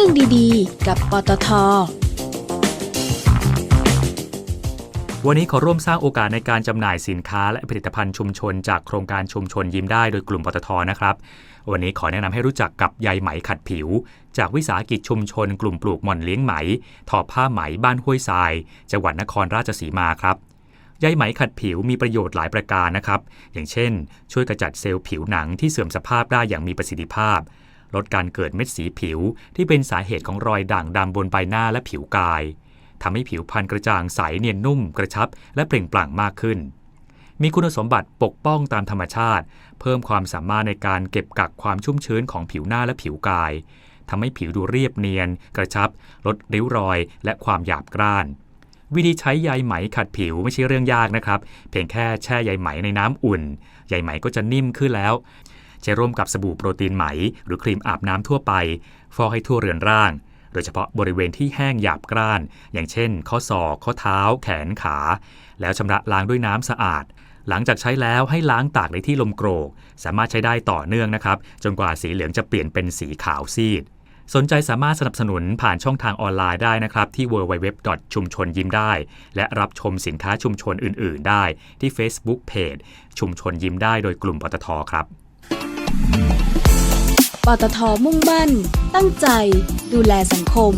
รื่องดีๆ กับปตท วันนี้ขอร่วมสร้างโอกาสในการจำหน่ายสินค้าและผลิตภัณฑ์ชุมชน จากโครงการชุมชนยิ้มได้โดยกลุ่มปตทนะครับ วันนี้ขอแนะนำให้รู้จักกับใยไหมขัดผิว จากวิสาหกิจชุมชน กลุ่มปลูกหม่อนเลี้ยงไหม ทอผ้าไหมบ้านห้วยทราย จังหวัดนครราชสีมาครับใยไหมขัดผิวมีประโยชน์หลายประการนะครับ อย่างเช่น ช่วยกระจัดเซลล์ผิวหนังที่เสื่อมสภาพได้อย่างมีประสิทธิภาพ ลดการเกิดเม็ดสีผิวที่เป็นสาเหตุของรอยด่างดำบนใบหน้าและผิวกายทำให้ผิวพรรณกระจ่างใสเนียนนุ่มกระชับ และเปล่งปลั่งมากขึ้น มีคุณสมบัติปกป้องตามธรรมชาติ เพิ่มความสามารถในการเก็บกักความชุ่มชื้นของผิวหน้าและผิวกายทำให้ผิวดูเรียบเนียน กระชับ ลดริ้วรอย และความหยาบกร้าน วิธีใช้ใยไหมขัดผิวไม่ใช่เรื่องยากนะครับ เพียงแค่แช่ใยไหมในน้ำอุ่น ใยไหมก็จะนิ่มขึ้นแล้ว ใช้ร่วมกับสบู่โปรตีนไหม หรือครีมอาบน้ำทั่วไป ฟอกให้ทั่วเรือนร่าง โดยเฉพาะบริเวณที่แห้งหยาบกร้าน อย่างเช่น ข้อศอกข้อเท้า แขนขา แล้วชำระล้างด้วยน้ำสะอาด หลังจากใช้แล้วให้ล้างตากในที่ลมโกรก สามารถใช้ได้ต่อเนื่องนะครับ จนกว่าสีเหลืองจะเปลี่ยนเป็นสีขาวซีดสนใจสามารถสนับสนุนผ่านช่องทางออนไลน์ได้นะครับ ที่ www. ชุมชนยิ้มได้ และรับชมสินค้าชุมชนอื่น ๆ ได้ที่ Facebook Page ชุมชนยิ้มได้โดยกลุ่มปตทครับ ปตทมุ่งมั่น ตั้งใจ ดูแลสังคม